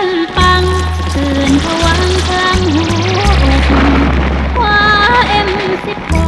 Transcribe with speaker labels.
Speaker 1: ลั่ตื่นผวังกางหัวอกว้าเอ็มสิบ